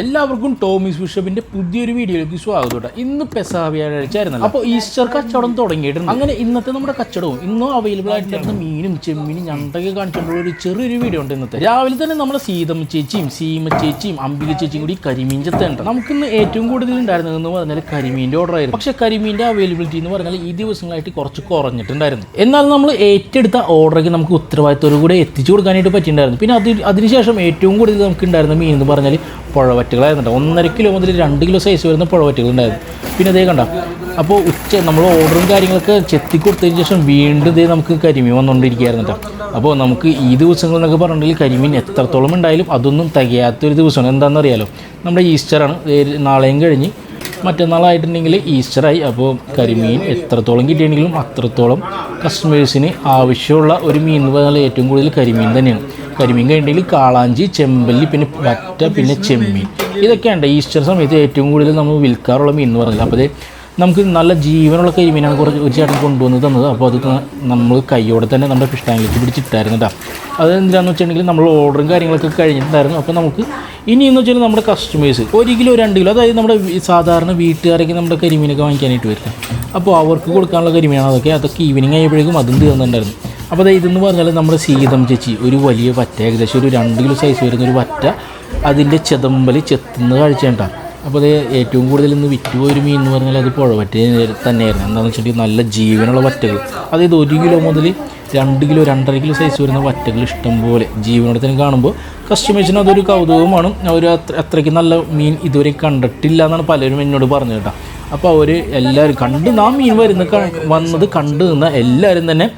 എല്ലാവർക്കും ടോമിസ് ബിഷപ്പിന്റെ പുതിയൊരു വീഡിയോയിലേക്ക് സ്വാഗതം കേട്ടോ ഇന്ന് പെസാ വ്യാഴാഴ്ചയായിരുന്നല്ലോ അപ്പോൾ ഈസ്റ്റർ കച്ചവടം തുടങ്ങിയിട്ടുണ്ട്. അങ്ങനെ ഇന്നത്തെ നമ്മുടെ കച്ചവടവും. ഇന്നും അവൈലബിൾ ആയിട്ടുള്ള മീനും ചെമ്മീനും ഞണ്ടൊക്കെ കാണിച്ചുകൊണ്ടുള്ള ഒരു ചെറിയൊരു വീഡിയോ ഉണ്ട് ഇന്നത്തെ. രാവിലെ തന്നെ നമ്മുടെ സീതമ്മ ചേച്ചിയും സീമ ചേച്ചിയും അംബിക ചേച്ചിയും കൂടി കരിമീൻ ചെത്തുണ്ട്. നമുക്കിന്ന് ഏറ്റവും കൂടുതൽ ഉണ്ടായിരുന്നതെന്ന് പറഞ്ഞാൽ കരിമീന്റെ ഓർഡർ ആയിരുന്നു. പക്ഷേ കരിമീന്റെ അവൈലബിലിറ്റി എന്ന് പറഞ്ഞാൽ ഈ ദിവസങ്ങളായിട്ട് കുറച്ച് കുറഞ്ഞിട്ടുണ്ടായിരുന്നു. എന്നാൽ നമ്മൾ ഏറ്റെടുത്ത ഓർഡറൊക്കെ നമുക്ക് ഉത്തരവാദിത്തോടു കൂടെ എത്തിച്ചു കൊടുക്കാനായിട്ട് പറ്റിയിട്ടുണ്ടായിരുന്നു. പിന്നെ അത് അതിനുശേഷം ഏറ്റവും കൂടുതൽ നമുക്ക് ഉണ്ടായിരുന്ന മീൻ എന്ന് പറഞ്ഞാൽ പുഴവറ്റുകളായിരുന്നു ഒന്നര കിലോ മുതൽ രണ്ട് കിലോ സൈസ് വരുന്ന പുഴവറ്റുകൾ ഉണ്ടായിരുന്നു പിന്നെ അതേ കണ്ട അപ്പോൾ ഉച്ച നമ്മൾ ഓർഡറും കാര്യങ്ങളൊക്കെ ചെത്തി കൊടുത്തതിന് ശേഷം വീണ്ടും ഇതേ നമുക്ക് കരിമീൻ വന്നുകൊണ്ടിരിക്കുകയായിരുന്നു കേട്ടോ അപ്പോൾ നമുക്ക് ഈ ദിവസങ്ങൾ എന്നൊക്കെ പറഞ്ഞിട്ടുണ്ടെങ്കിൽ കരിമീൻ എത്രത്തോളം ഉണ്ടായാലും അതൊന്നും തികയാത്തൊരു ദിവസമാണ്. എന്താണെന്ന് അറിയാലോ നമ്മുടെ ഈസ്റ്ററാണ് നാളെയും കഴിഞ്ഞ് മറ്റന്നാളായിട്ടുണ്ടെങ്കിൽ ഈസ്റ്ററായി. അപ്പോൾ കരിമീൻ എത്രത്തോളം കിട്ടിയെങ്കിലും അത്രത്തോളം കസ്റ്റമേഴ്സിന് ആവശ്യമുള്ള ഒരു മീൻ എന്ന് പറഞ്ഞാൽ ഏറ്റവും കൂടുതൽ കരിമീൻ തന്നെയാണ്. കരിമീൻ കഴിഞ്ഞിട്ടുണ്ടെങ്കിൽ കാളാഞ്ചി ചെമ്പല്ലി പിന്നെ വറ്റ പിന്നെ ചെമ്മീൻ. ഇതൊക്കെയാണ് ഈസ്റ്റർ സമയത്ത് ഏറ്റവും കൂടുതൽ നമ്മൾ വിൽക്കാറുള്ള മീൻ എന്ന് പറഞ്ഞത് അപ്പോൾ നമുക്ക് നല്ല ജീവനുള്ള കരിമീനാണ് കുറച്ച് ഒരു ചേട്ടൻ കൊണ്ടുവന്ന് തന്നത്. അപ്പോൾ അത് നമ്മൾ കൈയോടെ തന്നെ നമ്മുടെ ഫിഷ് ടാങ്കിലേക്ക് പിടിച്ചിട്ടായിരുന്നു കേട്ടോ അത് എന്താണെന്ന് വെച്ചിട്ടുണ്ടെങ്കിൽ നമ്മൾ ഓർഡറും കാര്യങ്ങളൊക്കെ കഴിഞ്ഞിട്ടുണ്ടായിരുന്നു. അപ്പോൾ നമുക്ക് ഇനിയെന്ന് വെച്ചാൽ നമ്മുടെ കസ്റ്റമേഴ്സ് ഒരു കിലോ രണ്ട് കിലോ അതായത് നമ്മുടെ സാധാരണ വീട്ടുകാരൊക്കെ നമ്മുടെ കരിമീനൊക്കെ വാങ്ങിക്കാനായിട്ട് വരുന്നത് അപ്പോൾ അവർക്ക് കൊടുക്കാനുള്ള കരിമീനാണ് അതൊക്കെ. അതൊക്കെ ഈവനിങ് ആയപ്പോഴേക്കും അതും തീർന്നിട്ടുണ്ടായിരുന്നു. അപ്പോൾ ഇതെന്ന് പറഞ്ഞാൽ നമ്മുടെ സീതം ചേച്ചി ഒരു വലിയ വറ്റ ഏകദേശം ഒരു രണ്ട് കിലോ സൈസ് വരുന്ന ഒരു വറ്റ അതിന്റെ ചെതമ്പൽ ചെത്തുന്ന കാഴ്ച ഉണ്ടാകും അപ്പോൾ അത് ഏറ്റവും കൂടുതൽ ഇന്ന് വിറ്റുപോയ മീൻ എന്ന് പറഞ്ഞാൽ അത് പുഴവറ്റ തന്നെയായിരുന്നു. എന്താണെന്ന് വെച്ചിട്ടുണ്ടെങ്കിൽ നല്ല ജീവനുള്ള വറ്റകൾ അതായത് ഒരു കിലോ മുതൽ രണ്ട് കിലോ രണ്ടര കിലോ സൈസ് വരുന്ന വറ്റകൾ ഇഷ്ടംപോലെ ജീവനോടെ തന്നെ കാണുമ്പോൾ കസ്റ്റമേഴ്സിന് അതൊരു കൗതുകമാണ് അവർ അത്ര അത്രയ്ക്ക് നല്ല മീൻ ഇതുവരെ കണ്ടിട്ടില്ല എന്നാണ് പലരും എന്നോട് പറഞ്ഞു കേട്ടോ അപ്പോൾ അവർ എല്ലാവരും കണ്ട് നാ മീൻ വരുന്ന വന്നത് കണ്ടു നിന്ന എല്ലാവരും തന്നെ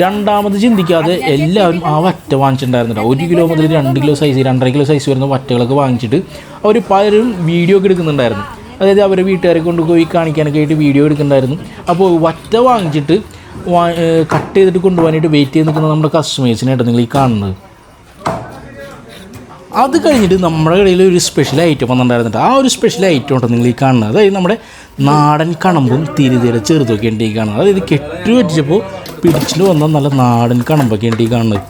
രണ്ടാമത് ചിന്തിക്കാതെ എല്ലാവരും ആ വറ്റ വാങ്ങിച്ചിട്ടുണ്ടായിരുന്നില്ല. ഒരു കിലോ മുതൽ രണ്ട് കിലോ സൈസ് രണ്ടര കിലോ സൈസ് വരുന്ന വറ്റകളൊക്കെ വാങ്ങിച്ചിട്ട് അവർ പലരും വീഡിയോ ഒക്കെ എടുക്കുന്നുണ്ടായിരുന്നു. അതായത് അവരെ വീട്ടുകാരെ കൊണ്ട് പോയി കാണിക്കാനൊക്കെ ആയിട്ട് വീഡിയോ എടുക്കുന്നുണ്ടായിരുന്നു. അപ്പോൾ വറ്റ വാങ്ങിച്ചിട്ട് കട്ട് ചെയ്തിട്ട് കൊണ്ടുപോകാനായിട്ട് വെയിറ്റ് ചെയ്ത് നിൽക്കുന്ന നമ്മുടെ കസ്റ്റമേഴ്സിനായിട്ട് നിങ്ങൾ ഈ കാണുന്നത്. അത് കഴിഞ്ഞിട്ട് നമ്മുടെ കടയിൽ ഒരു സ്പെഷ്യൽ ഐറ്റം വന്നിട്ടുണ്ടായിരുന്നിട്ട് ആ ഒരു സ്പെഷ്യൽ ഐറ്റം ഉണ്ടോ നിങ്ങൾ ഈ കാണുന്നത്? അതായത് നമ്മുടെ നാടൻ കണമ്പും തിരിതിര ചെറുതൊക്കെ ഉണ്ട് ഈ കാണുന്നത്. അതായത് കെട്ടി വെച്ചപ്പോൾ പിടിച്ചിട്ട് വന്ന നല്ല നാടൻ കണമ്പൊക്കെ ഉണ്ട് ഈ കാണുന്നത്.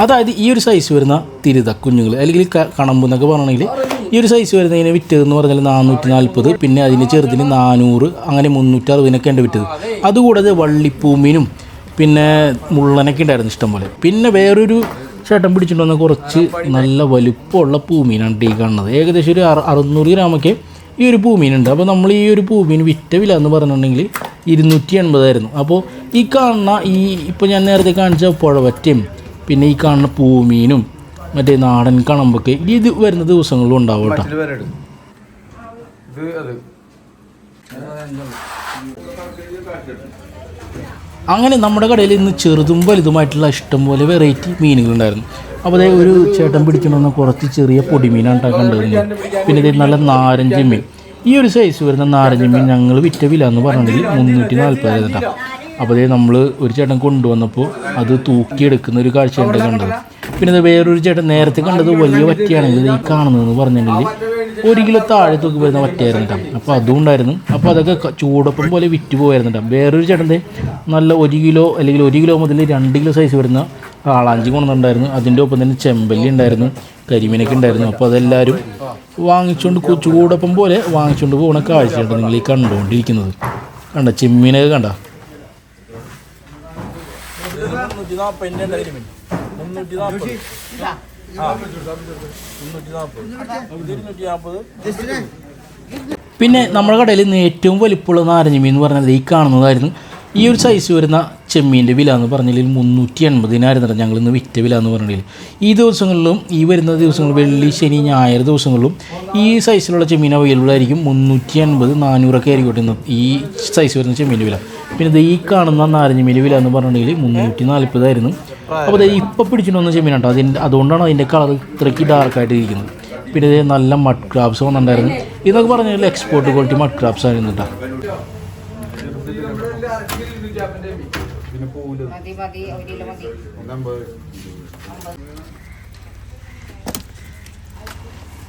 അതായത് ഈ ഒരു സൈസ് വരുന്ന തിരിത കുഞ്ഞുങ്ങൾ അല്ലെങ്കിൽ കണമ്പ് എന്നൊക്കെ പറയണമെങ്കിൽ ഈ ഒരു സൈസ് വരുന്ന വരുന്നതിന് വിറ്റതെന്ന് പറഞ്ഞാൽ നാനൂറ്റി നാൽപ്പത് പിന്നെ അതിന് ചെറുതിന് നാനൂറ് അങ്ങനെ മുന്നൂറ്റി അറുപതിനൊക്കെ ഉണ്ട് വിറ്റത്. അതുകൂടാതെ വള്ളിപ്പൂമീനും പിന്നെ മുള്ളനൊക്കെ ഉണ്ടായിരുന്നു ഇഷ്ടംപോലെ. പിന്നെ വേറൊരു ചേട്ടൻ പിടിച്ചിട്ട് വന്ന കുറച്ച് നല്ല വലുപ്പമുള്ള പൂമീനാണ് ഈ കാണുന്നത്. ഏകദേശം ഒരു അറ- അറുന്നൂറ് ഗ്രാമൊക്കെ ഈ ഒരു പൂമീനുണ്ട്. അപ്പോൾ നമ്മൾ ഈ ഒരു പൂമീൻ വിറ്റ വില എന്ന് പറഞ്ഞിട്ടുണ്ടെങ്കിൽ ഇരുന്നൂറ്റി എൺപതായിരുന്നു അപ്പോൾ ഈ കാണുന്ന ഈ ഇപ്പോൾ ഞാൻ നേരത്തെ കാണിച്ച പുഴവറ്റയും പിന്നെ ഈ കാണുന്ന പൂമീനും മറ്റേ നാടൻ കണമ്പൊക്കെ ഇത് വരുന്ന ദിവസങ്ങളിലും ഉണ്ടാവും കേട്ടോ. ഇത് അങ്ങനെ നമ്മുടെ കടയിൽ ഇന്ന് ചെറുതും വലുതുമായിട്ടുള്ള ഇഷ്ടംപോലെ വെറൈറ്റി മീനുകളുണ്ടായിരുന്നു. അപ്പോൾ അതേ ഒരു ചേട്ടൻ പിടിക്കണമെന്ന് കുറച്ച് ചെറിയ പൊടിമീനാണ് കണ്ടിരുന്നത് പിന്നെ ഇത് നല്ല നാരഞ്ച മീൻ. ഈ ഒരു സൈസ് വരുന്ന നാരഞ്ച മീൻ ഞങ്ങൾ വിറ്റ വില എന്ന് പറഞ്ഞിട്ടുണ്ടെങ്കിൽ മുന്നൂറ്റി നാൽപ്പത് കേട്ടോ. അപ്പോൾ അതേ നമ്മൾ ഒരു ചേട്ടൻ കൊണ്ടുവന്നപ്പോൾ അത് തൂക്കിയെടുക്കുന്ന ഒരു കാഴ്ചയുണ്ട് കണ്ടത്. പിന്നെ വേറൊരു ചേട്ടൻ നേരത്തെ കണ്ടത് വലിയ വറ്റിയാണെങ്കിൽ ഈ കാണുന്നതെന്ന് പറഞ്ഞിട്ടുണ്ടെങ്കിൽ ഒരു കിലോ താഴെ തൂക്കി വരുന്ന വറ്റയായിരുന്നു അപ്പോൾ അതും ഉണ്ടായിരുന്നു അപ്പോൾ അതൊക്കെ ചൂടൊപ്പം പോലെ വിറ്റ് പോയായിരുന്നു വേറൊരു ചേട്ടന്റെ നല്ല ഒരു കിലോ അല്ലെങ്കിൽ ഒരു കിലോ മുതൽ രണ്ട് കിലോ സൈസ് വരുന്ന കാളാഞ്ചി കൊണ്ടുണ്ടായിരുന്നു അതിന്റെ ഒപ്പം തന്നെ ചെമ്പല്ലി ഉണ്ടായിരുന്നു. കരിമീനൊക്കെ ഉണ്ടായിരുന്നു. അപ്പോൾ അതെല്ലാവരും വാങ്ങിച്ചുകൊണ്ട് ചൂടൊപ്പം പോലെ വാങ്ങിച്ചുകൊണ്ട് പോകുന്ന കാഴ്ചയുണ്ട് നിങ്ങൾ ഈ കണ്ടുകൊണ്ടിരിക്കുന്നത്. കണ്ട ചെമ്മീനൊക്കെ കണ്ട. പിന്നെ നമ്മുടെ കടയിൽ നിന്ന് ഏറ്റവും വലിപ്പമുള്ള നാരങ്ങ മീൻ എന്ന് പറഞ്ഞാൽ ഈ കാണുന്നതായിരുന്നു. ഈ ഒരു സൈസ് വരുന്ന ചെമ്മീന്റെ വില എന്ന് പറഞ്ഞാൽ മുന്നൂറ്റി എൺപതിനായിരുന്നു ഞങ്ങൾ ഇന്ന് വിറ്റ വില എന്ന് പറഞ്ഞാൽ ഈ ദിവസങ്ങളിലും ഈ വരുന്ന ദിവസങ്ങളിൽ വെള്ളി ശനി ഞായർ ദിവസങ്ങളിലും ഈ സൈസിലുള്ള ചെമ്മീൻ അവൈലബിൾ ആയിരിക്കും. മുന്നൂറ്റി എൺപത് നാനൂറൊക്കെ ആയിരിക്കും ഇന്ന് ഈ സൈസ് വരുന്ന ചെമ്മീന്റെ വില. പിന്നെ ഈ കാണുന്ന നാരങ്ങ മീന്റെ വില എന്ന് പറഞ്ഞിട്ടുണ്ടെങ്കിൽ മുന്നൂറ്റി നാൽപ്പതായിരുന്നു. അപ്പോൾ ഇത് ഇപ്പോൾ പിടിച്ചിട്ട് വന്ന ഉണ്ടോ അതിന്റെ അതുകൊണ്ടാണ് അതിന്റെ കളർ ഇത്രയ്ക്ക് ഡാർക്കായിട്ട് ഇരിക്കുന്നത് പിന്നെ ഇത് നല്ല മഡ് ക്രാബ്സ് വന്നിട്ടുണ്ടായിരുന്നു. ഇതൊക്കെ പറഞ്ഞാൽ എക്സ്പോർട്ട് ക്വാളിറ്റി മഡ് ക്രാബ്സ് ആയിരുന്നു കേട്ടോ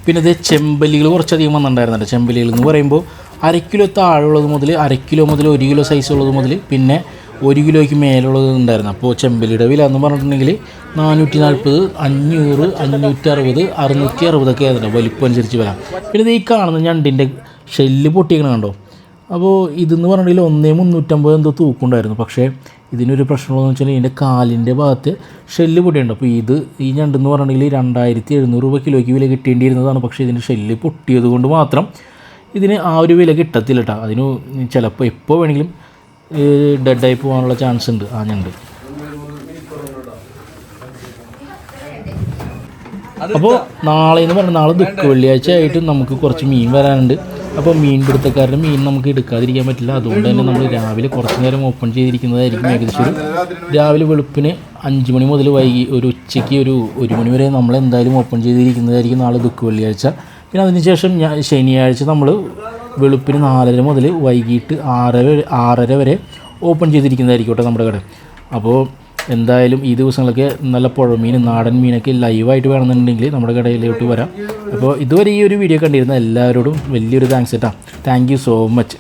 പിന്നെ ഇത് ചെമ്പല്ലികൾ കുറച്ചധികം വന്നിട്ടുണ്ടായിരുന്നു ചെമ്പല്ലികൾ എന്ന് പറയുമ്പോൾ അര കിലോ താഴെയുള്ളത് മുതൽ അര കിലോ മുതൽ ഒരു കിലോ സൈസ് ഉള്ളത് മുതൽ പിന്നെ ഒരു കിലോയ്ക്ക് മേലുള്ളത് ഉണ്ടായിരുന്നു. അപ്പോൾ ചെമ്പലിയുടെ വില എന്ന് പറഞ്ഞിട്ടുണ്ടെങ്കിൽ നാനൂറ്റി നാൽപ്പത് അഞ്ഞൂറ് അഞ്ഞൂറ്റി അറുപത് അറുന്നൂറ്റി അറുപതൊക്കെ ആയിരുന്നു വലിപ്പം അനുസരിച്ച് വില. പിന്നെ ഈ കാണുന്ന ഞണ്ടിന്റെ ഷെല്ല് പൊട്ടിക്കണ കണ്ടോ? അപ്പോൾ ഇതെന്ന് പറഞ്ഞിട്ടുണ്ടെങ്കിൽ ഒന്നേ മുന്നൂറ്റമ്പത് എന്തോ തൂക്കുണ്ടായിരുന്നു. പക്ഷേ ഇതിനൊരു പ്രശ്നമെന്ന് വെച്ചാൽ ഇതിന്റെ കാലിന്റെ ഭാഗത്ത് ഷെല്ല് പൊട്ടിയുണ്ട് അപ്പോൾ ഇത് ഈ ഞണ്ടെന്ന് പറഞ്ഞിട്ടുണ്ടെങ്കിൽ രണ്ടായിരത്തി എഴുന്നൂറ് രൂപ കിലോയ്ക്ക് വില കിട്ടേണ്ടിയിരുന്നതാണ്. പക്ഷേ ഇതിന്റെ ഷെല്ല് പൊട്ടിയത് കൊണ്ട് മാത്രം ഇതിന് ആ ഒരു വില കിട്ടത്തില്ല കേട്ടോ. അതിന് ചിലപ്പോൾ എപ്പോൾ വേണമെങ്കിലും ഡെഡായി പോകാനുള്ള ചാൻസ് ഉണ്ട്. ആ ഞണ്ട്. അപ്പോൾ നാളെ എന്ന് പറഞ്ഞാൽ നാളെ ദുഃഖ വെള്ളിയാഴ്ച ആയിട്ട് നമുക്ക് കുറച്ച് മീൻ വരാനുണ്ട്. അപ്പോൾ മീൻ പിടുത്തക്കാരുടെ മീൻ നമുക്ക് എടുക്കാതിരിക്കാൻ പറ്റില്ല. അതുകൊണ്ട് തന്നെ നമ്മൾ രാവിലെ കുറച്ച് നേരം ഓപ്പൺ ചെയ്തിരിക്കുന്നതായിരിക്കും ഏകദേശം ഒരു രാവിലെ വെളുപ്പിന് അഞ്ച് മണി മുതൽ വൈകി ഒരു ഉച്ചയ്ക്ക് ഒരു ഒരു മണി വരെ നമ്മൾ എന്തായാലും ഓപ്പൺ ചെയ്തിരിക്കുന്നതായിരിക്കും നാളെ ദുഃഖ വെള്ളിയാഴ്ച. പിന്നെ അതിനുശേഷം ഞാൻ ശനിയാഴ്ച നമ്മൾ വെളുപ്പിന് നാലര മുതൽ വൈകിട്ട് ആറര ആറര വരെ ഓപ്പൺ ചെയ്തിരിക്കുന്നതായിരിക്കും കേട്ടോ നമ്മുടെ കട. അപ്പോൾ എന്തായാലും ഈ ദിവസങ്ങളൊക്കെ നല്ല പുഴമീൻ നാടൻ മീനൊക്കെ ലൈവായിട്ട് വേണമെന്നുണ്ടെങ്കിൽ നമ്മുടെ കടയിലോട്ട് വരാം. അപ്പോൾ ഇതുവരെ ഈ ഒരു വീഡിയോ കണ്ടിരുന്ന എല്ലാവരോടും വലിയൊരു താങ്ക്സ് കേട്ടോ താങ്ക് യു സോ മച്ച്